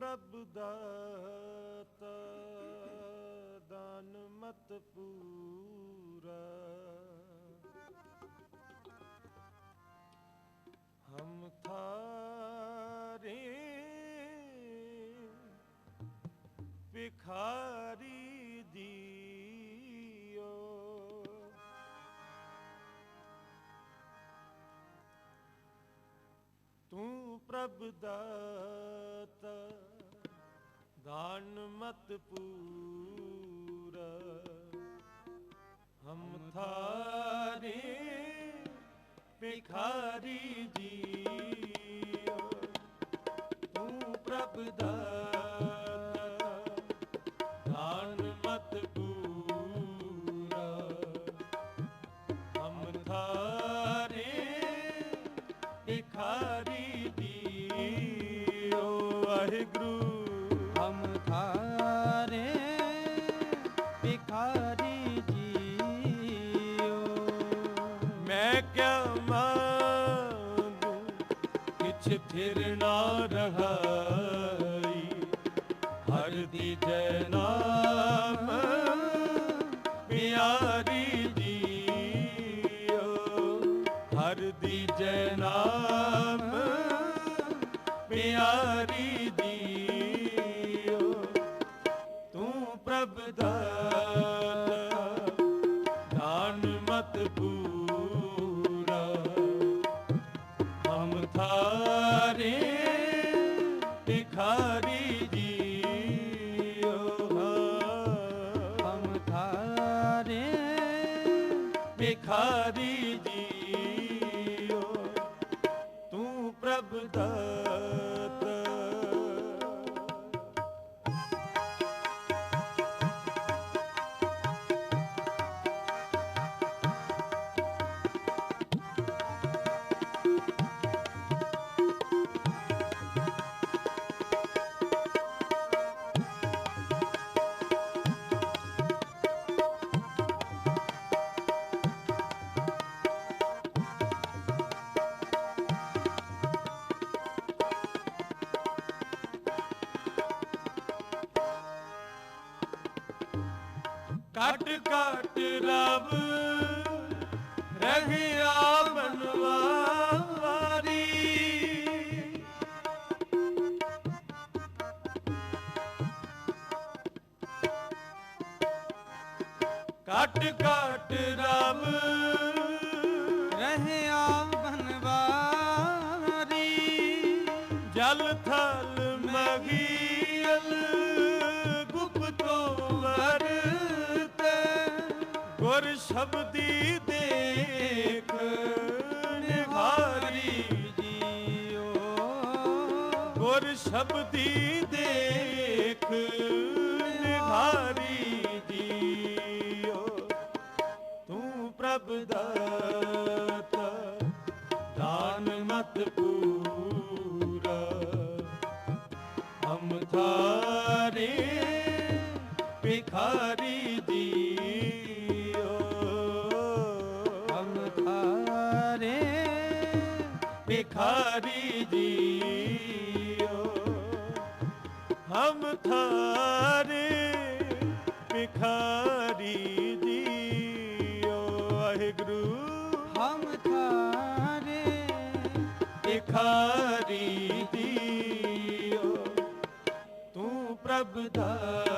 ਪ੍ਰਭ ਦਾਤਾ ਦਾਨ ਮਤ ਪੂਰਾ। ਹਮ ਥਾਰੇ ਭਿਖਾਰੀ ਜੀਓ ਤੂੰ ਪ੍ਰਭ ਦਾਤਾ ਦਾਨ ਮਤ ਪੂਰਾ। ਹਮ ਥਾਰੇ ਭਿਖਾਰੀ ਜੀਓ। ਤੂੰ ਪ੍ਰਭ ਦਾਤਾ ਮੈਂ ਕਿਆ ਮੰਗੂ? ਕਿਛ ਫਿਰ ਨਾ ਰਹਾਈ। ਹਰ ਦੀ ਜੈ ਨਾਮ ਕੱਟ ਕੱਟ ਰਬ ਰਹਿਆ ਬਨਵਾਰੀ ਕੱਟ ਕੱਟ ਸ਼ਬਦੀ ਦੇਖ, ਨਿਹਾਰੀ ਜੀਓ। ਗੁਰ ਸ਼ਬਦੀ ਦੇਖ, ਨਿਹਾਰੀ ਜੀਓ। ਤੂੰ ਪ੍ਰਭ ਦਾਤਾ, ਦਾਨ ਮਤ ਪੂਰਾ। ਹਮ ਥਾਰੇ ਭਿਖਾਰੀ ਭਿਖਾਰੀ ਜੀਓ ਹਮ ਥਾਰੇ ਭਿਖਾਰੀ ਜੀਓ ਵਾਹਿਗੁਰੂ ਹਮ ਥਾਰੇ ਭਿਖਾਰੀ ਜੀਓ ਤੂੰ ਪ੍ਰਭ ਦਾਤਾ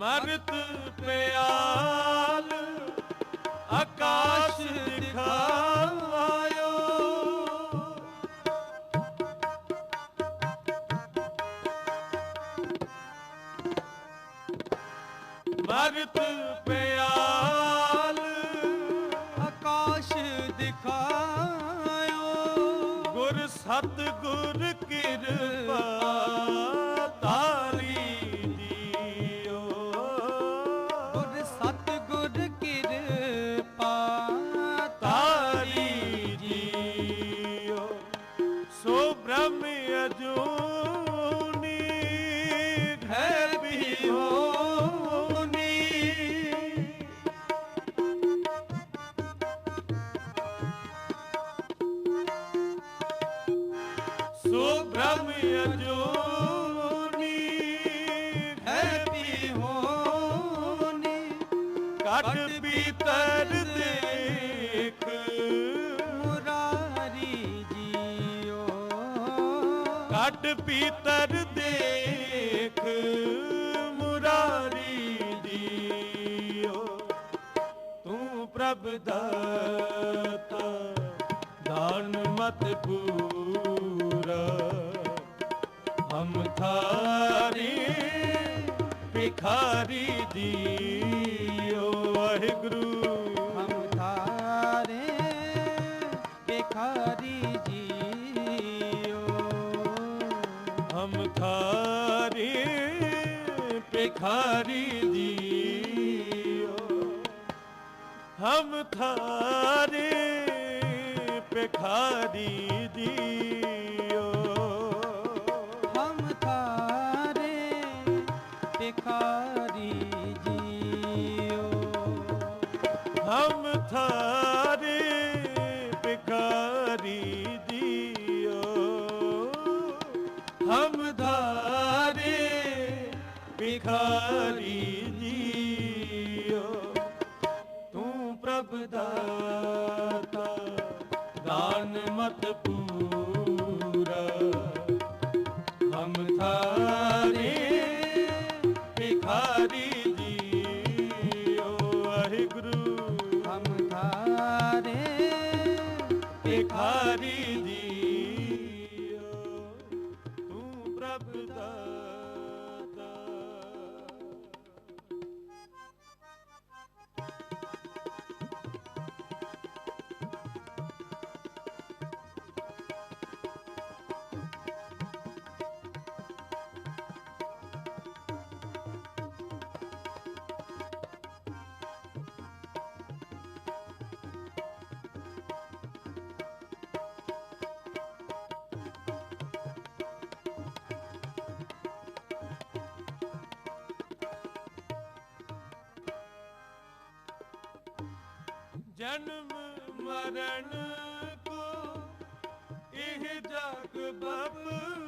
ਮਰਤ ਪਿਆਲ ਆਕਾਸ਼ ਦਿਖਾਇਓ ਮਰਤ ਪਿਆਲ ਆਕਾਸ਼ ਦਿਖਾਇਓ। ਗੁਰ ਸਤ ਗੁਰ ਕਿਰਪਾ do. ਕਟ ਪੀਤਰ ਦੇਖ ਮੁਰਾਰੀ ਜੀਓ। ਤੂੰ ਪ੍ਰਭ ਦਾਤਾ, ਦਾਨ ਮਤ ਪੂਰਾ। ਹਮ ਥਾਰੀ ਭਿਖਾਰੀ ਜੀਓ, ਵਾਹਿਗੁਰੂ। ਹਮ ਥਾਰੇ ਭਿਖਾਰੀ ਜੀ ਹਮ ਖਾਰੀ ਭਿਖਾਰੀ ਜੀਓ ਹਮ ਥਾਰੇ ਭਿਖਾਰੀ ਜੀਓ ਭਿਖਾਰੀ ਜੀਓ। ਤੂੰ ਪ੍ਰਭ ਦਾਤਾ, ਦਾਨ ਮਤ ਪੂਰਾ। ਹਮ ਥਾਰੇ ਭਿਖਾਰੀ ਜੀਓ, ਵਾਹਿਗੁਰੂ। ਹਮ ਥਾਰੇ ਭਿਖਾਰੀ ਜਨਮ ਮਰਨ ਕੋ ਇਹ ਜਗ ਬਬੜੋ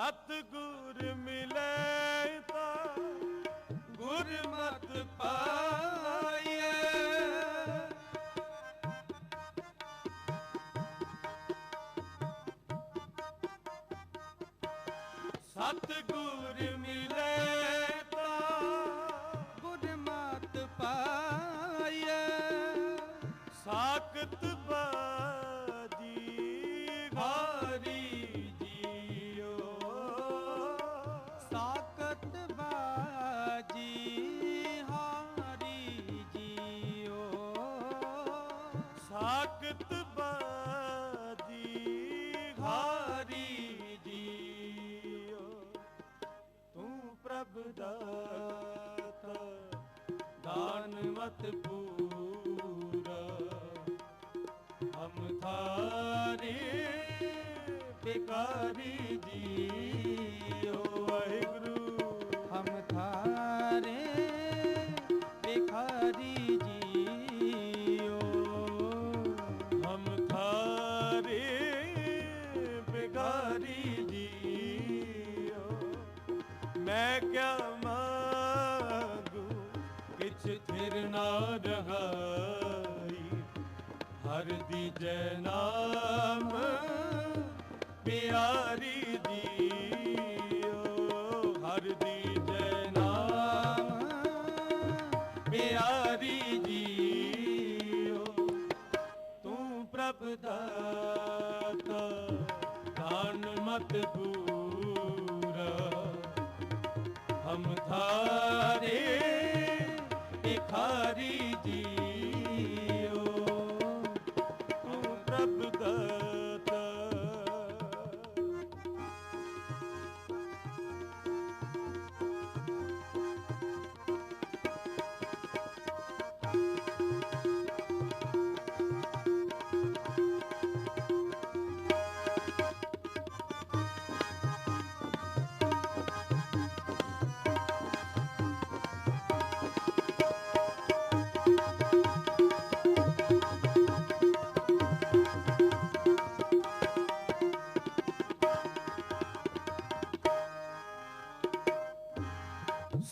ਸਤਿਗੁਰ ਮਿਲੇ ਤਾਂ ਗੁਰਮਤ ਪਾਈਏ ਸਤਿਗੁਰ ਕਰੀ ਜੀਓ ਵਾਹਿਗੁਰੂ। ਹਮ ਥਾਰੇ ਬਿਖਰੀ ਜੀਓ। ਹਮ ਥਾਰੇ ਬਿਖਰੀ ਜੀਓ। ਮੈਂ ਕਿਆ ਮਾਗੂ ਕਿਛ ਨਾ ਰਹਾਈ। ਹਰ ਦੀ ਜੈ ਨਾਮ ਪਿਆਰੀ ਜੀਓ ਹਰ ਦੀਜੈ ਨਾਮ ਪਿਆਰੀ ਓ ਤੂੰ ਪ੍ਰਭ ਦਾਤਾ ਦਾਨ ਮਤ ਪੂਰਾ ਹਮ ਥਾ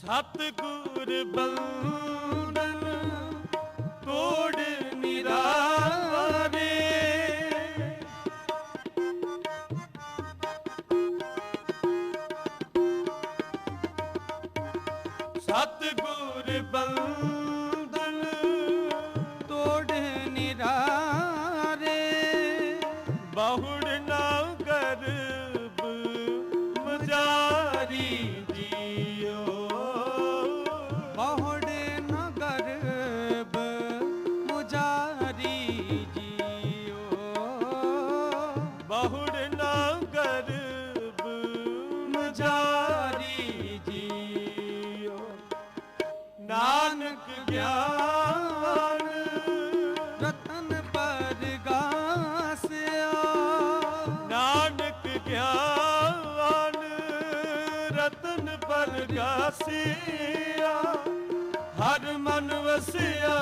ਸਤਿਗੁਰ ਬੰਦਨ ਤੋੜ ਨਿਰਾਰੇ ਸਤਗੁਰ ਬੰਦਨ ਤੋੜ ਨਿਰਾਰੇ। ਬਹੁੜ ਨਾ ਗਰਬ ਮਜਾਰੀ ਪਰਗਾਸਿਆ ਹਰ ਮਨ ਵਸਿਆ।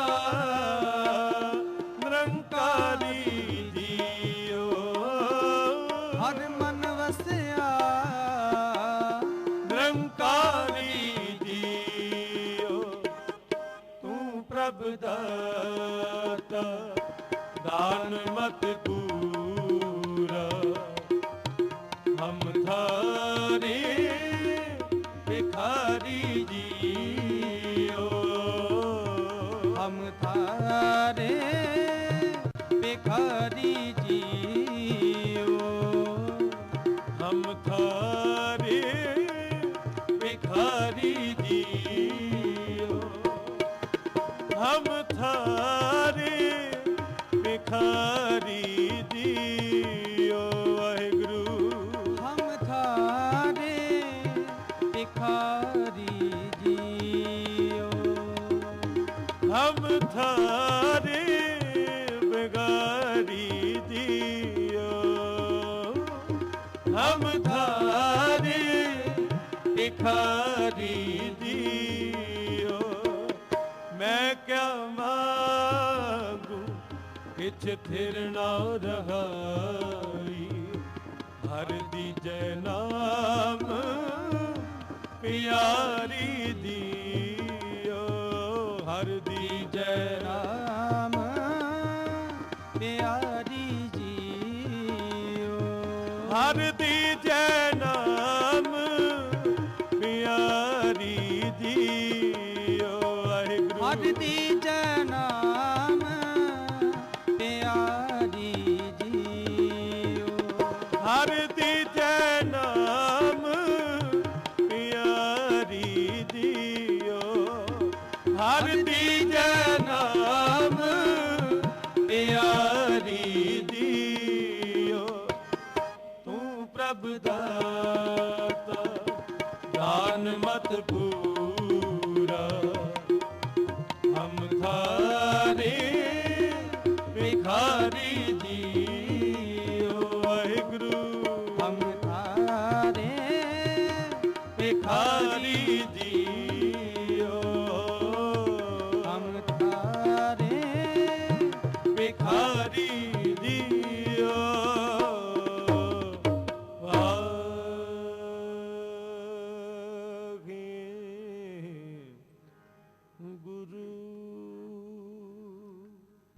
ਭਿਖਾਰੀ ਜੀਓ ਮੈਂ ਕਿਆ ਮਾਗੂ ਕਿਛ ਥਿਰ ਨਾ ਰਹਾਈ। ਹਰ ਦੀਜੈ ਨਾਮ ਪਿਆਰੀ ਦੀਓ। ਹਰ ਦੀਜੈ ਨਾਮ ਬਿਹਾਰੀ ਜੀ।